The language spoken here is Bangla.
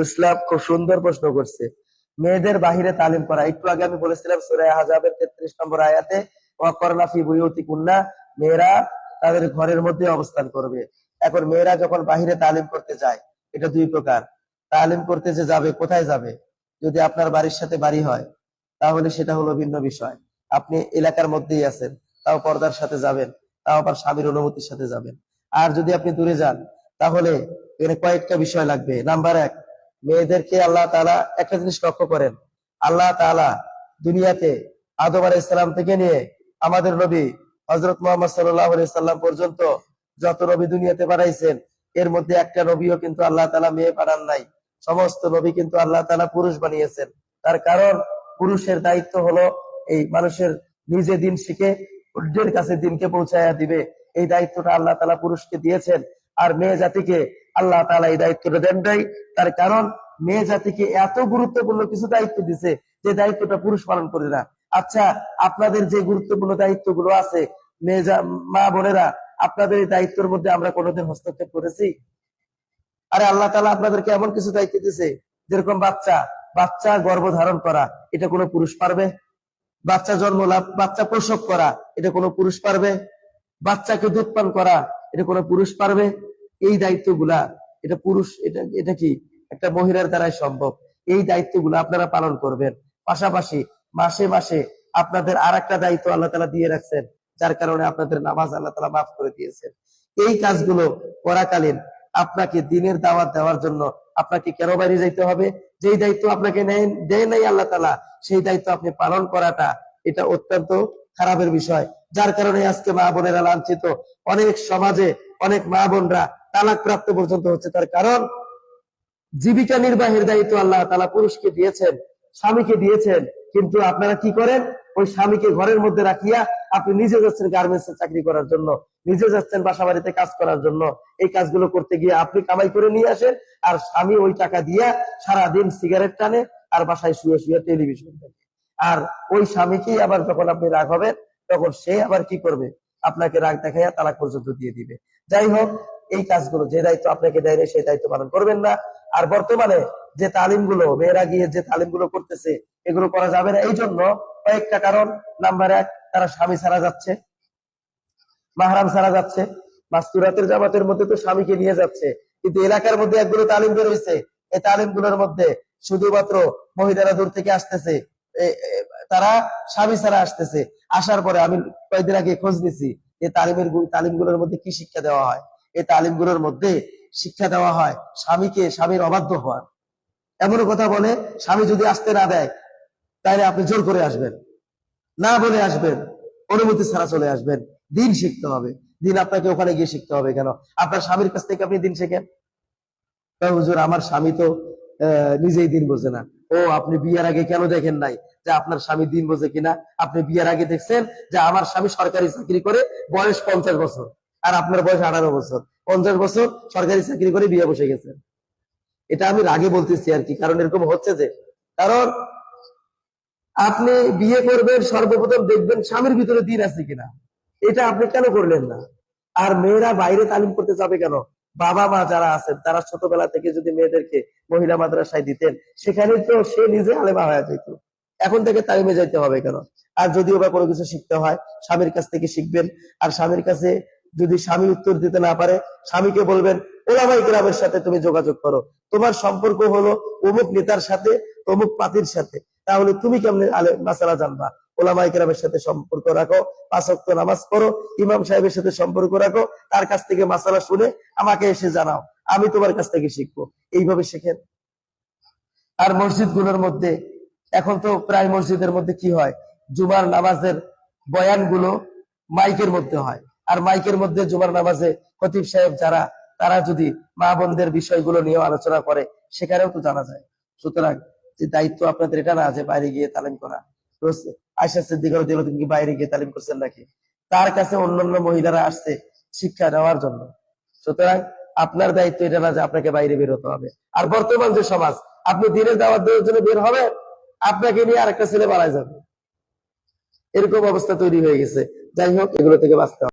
নুরুল ইসলাম খুব সুন্দর প্রশ্ন করছে। মেয়েদের বাহিরে তালিম করা। একটু আগে আমি বলেছিলাম সুরায় হাজাবের তেত্রিশ নম্বর আয়াতে ওয়াকরনাফি বুয়ুতি কুন্না মেয়েরা তাদের ঘরের মধ্যে অবস্থান করবে। এখন মেয়েরা যখন বাহিরে তালিম করতে যায়, এটা দুই প্রকার। তালিম করতে যে যাবে, কোথায় যাবে? যদি আপনার বাড়ির সাথে বাড়ি হয়, তাহলে সেটা হলো ভিন্ন বিষয়। আপনি এলাকার মধ্যেই আছেন, তাও পর্দার সাথে যাবেন, তাও আবার স্বামীর অনুমতির সাথে যাবেন। আর যদি আপনি দূরে যান, তাহলে এখানে কয়েকটা বিষয় লাগবে। নাম্বার এক মেয়েদেরকে আল্লাহ তাআলা একটা জিনিস লক্ষ্য করেন। আল্লাহ তাআলা দুনিয়াতে আদম আলাইহিস সালাম থেকে নিয়ে আমাদের নবী হযরত মুহাম্মদ সাল্লাম পর্যন্ত যত নবী দুনিয়াতে পাঠাইছেন এর মধ্যে একটা নবীও কিন্তু আল্লাহ তাআলা মেয়ে পাঠান নাই। সমস্ত নবী কিন্তু আল্লাহ তালা পুরুষ বানিয়েছেন। তার কারণ পুরুষের দায়িত্ব হলো এই মানুষের নিজে দিন শিখে, অন্যের কাছে দিনকে পৌঁছাইয়া দিবে। এই দায়িত্বটা আল্লাহ তালা পুরুষকে দিয়েছেন। আর মেয়ে জাতিকে আল্লাহ তাআলা এই দায়িত্বটা দেন নাই। তার কারণ মেয়ে জাতিকে এত গুরুত্বপূর্ণ কিছু দায়িত্ব দিছে যে দায়িত্বটা পুরুষ পালন করে না। আচ্ছা আপনাদের যে গুরুত্বপূর্ণ দায়িত্বগুলো আছে, মেয়ে মা বোনেরা, আপনাদের এই দায়িত্বের মধ্যে আমরা কোনোদিন হস্তক্ষেপ করেছি? আরে আল্লাহ তাআলা আপনাদেরকে এমন কিছু দায়িত্ব দিছে, যেরকম বাচ্চা বাচ্চা গর্ভধারণ করা, এটা কোনো পুরুষ পারবে? বাচ্চা জন্ম লাভ, বাচ্চা প্রসব করা, এটা কোনো পুরুষ পারবে? বাচ্চাকে দুধ পান করা, এটা কোনো পুরুষ পারবে? এই দায়িত্বগুলা, এটা পুরুষ, এটা এটা কি? একটা মহিলার দ্বারাই সম্ভব। এই দায়িত্বগুলো আপনারা পালন করবেন। পাশাপাশি মাসে মাসে আপনাদের আর একটা দায়িত্ব আল্লাহ তালা দিয়ে রাখছেন, যার কারণে আপনাদের নামাজ আল্লাহ তালা মাফ করে দিয়েছেন। এই কাজগুলো করাকালীন আপনাকে দিনের দাওয়াত দেওয়ার জন্য আপনাকে কেন বাইরে যাইতে হবে? যেই দায়িত্ব আপনাকে দেয় নাই আল্লাহ তালা, সেই দায়িত্ব আপনি পালন করাটা এটা অত্যন্ত খারাপের বিষয়। যার কারণে আজকে মা বোনেরা লাঞ্ছিত। অনেক সমাজে অনেক মা বোনরা তালাক প্রাপ্ত পর্যন্ত হচ্ছে তার কারণ। জীবিকা নির্বাহের দায়িত্ব আল্লাহ তালা পুরুষকে দিয়েছেন, স্বামীকে দিয়েছেন। কিন্তু আপনারা কি করেন? ওই স্বামীকে ঘরের মধ্যে রাখিয়া আপনি নিজে যাচ্ছেন গার্মেন্টস চাকরি করার জন্য, নিজে যাচ্ছেন বাসা বাড়িতে কাজ করার জন্য। এই কাজগুলো করতে গিয়ে আপনি কামাই করে নিয়ে আসেন আর স্বামী ওই টাকা দিয়া সারাদিন সিগারেট টানে আর বাসায় শুয়ে শুয়ে টেলিভিশন দেখে। আর ওই স্বামীকেই আবার যখন আপনি রাগ হবেন, তখন সে আবার কি করবে? আপনাকে রাগ দেখাইয়া তালাক পর্যন্ত দিয়ে দিবে। যাই হোক এই কাজগুলো, যে দায়িত্ব আপনাকে দেয় সেই দায়িত্ব পালন করবেন না। আর বর্তমানে যে তালিমগুলো, মেয়েরা গিয়ে যে তালিমগুলো করতেছে, এগুলো করা যাবে না। এই জন্য কয়েকটা কারণ। নাম্বার এক, তারা স্বামী ছাড়া যাচ্ছে। মাহারাম ছাড়া যাচ্ছে। মাস্তুরাতের জামাতের মধ্যে তো স্বামীকে নিয়ে যাচ্ছে। কিন্তু এলাকার মধ্যে একগুলো তালিম বেরোইছে এই তালিমগুলোর মধ্যে শুধুমাত্র মহিলারা দূর থেকে আসতেছে। তারা স্বামী ছাড়া আসতেছে। আসার পরে আমি কয়েকদিন আগে খোঁজ নিছি এই তালিমের তালিমগুলোর মধ্যে কি শিক্ষা দেওয়া হয়। এই তালিমগুলোর মধ্যে শিক্ষা দেওয়া হয় স্বামীকে স্বামীর অবাধ্য হওয়ার। এমন কথা বলে, স্বামী যদি আসতে না দেয় তাহলে আপনি জোর করে আসবেন। না বলে আসবেন, অনুমতি ছাড়া চলে আসবেন। দিন শিখতে হবে। দিন আপনাকে ওখানে গিয়ে শিখতে হবে কেন? আপনার স্বামীর কাছ থেকে আপনি দিন শেখেন? হুজুর, আমার স্বামী তো নিজেই দিন বোঝে না। ও, আপনি বিয়ের আগে কেন দেখেন নাই যে আপনার স্বামী দিন বোঝে কিনা? আপনি বিয়ের আগে দেখছেন যে আমার স্বামী সরকারি চাকরি করে বয়স পঞ্চাশ বছর। আর আপনার বয়স আঠারো বছর। পঞ্চাশ বছর সরকারি চাকরি করে বিয়ে বসে গেছেন এটা আমি রাগে বলতেছি আর কি, কারণ এরকম হচ্ছে যে, কারণ আপনি বিয়ে করবেন, সর্বপ্রথম দেখবেন স্বামীর ভিতরে দিন আছে কিনা। এটা আপনি কেন করলেন না? আর মেয়েরা বাইরে তালিম করতে যাবে কেন? বাবা মা যারা আছেন, তারা ছোটবেলা থেকে যদি মেয়েদেরকে মহিলা মাদ্রাসায় দিতেন, সেখানে তো সে নিজে আলেমা হয়ে যেত। এখন থেকে তালিমে যাইতে হবে কেন? আর যদিও বা কোনো কিছু শিখতে হয়, স্বামীর কাছ থেকে শিখবেন, আর স্বামীর কাছে যদি স্বামী উত্তর দিতে না পারে, স্বামীকে বলবেন ওলামাই গ্রামের সাথে তুমি যোগাযোগ করো। তোমার সম্পর্ক হলো অমুক নেতার সাথে অমুক পাতির সাথে। তাহলে তুমি কেমনে আলে মাসালা জানবা? ওলামাই গ্রামের সাথে সম্পর্ক রাখো, পাঁচ ওয়াক্ত নামাজ পড়ো, ইমাম সাহেবের সাথে সম্পর্ক রাখো, তার কাছ থেকে মাসালা শুনে আমাকে এসে জানাও। আমি তোমার কাছ থেকে শিখব। এইভাবে শেখেন। আর মসজিদগুলোর মধ্যে, এখন তো প্রায় মসজিদের মধ্যে কি হয়? জুমার নামাজের বয়ান বয়ানগুলো মাইকের মধ্যে হয়। আর মাইকের মধ্যে জুমার নামাজে খতিব সাহেব যারা, তারা যদি মা বোনদের বিষয়গুলো নিয়ে আলোচনা করে, সেখানেও তো জানা যায়। সুতরাং যে দায়িত্ব আপনাদের এটা না যে বাইরে গিয়ে তালিম করা। আয়সা দিল তুমি কি বাইরে গিয়ে তালিম করছেন নাকি? তার কাছে অন্যান্য মহিলারা আসছে শিক্ষা নেওয়ার জন্য। সুতরাং আপনার দায়িত্ব এটা না যে আপনাকে বাইরে বের হতে হবে। আর বর্তমান যে সমাজ, আপনি দিনের দাওয়াত দেওয়ার জন্য বের হবে আপনাকে নিয়ে আরেকটা ছেলে মারা যাবে। এরকম অবস্থা তৈরি হয়ে গেছে। যাই হোক, এগুলো থেকে বাঁচতে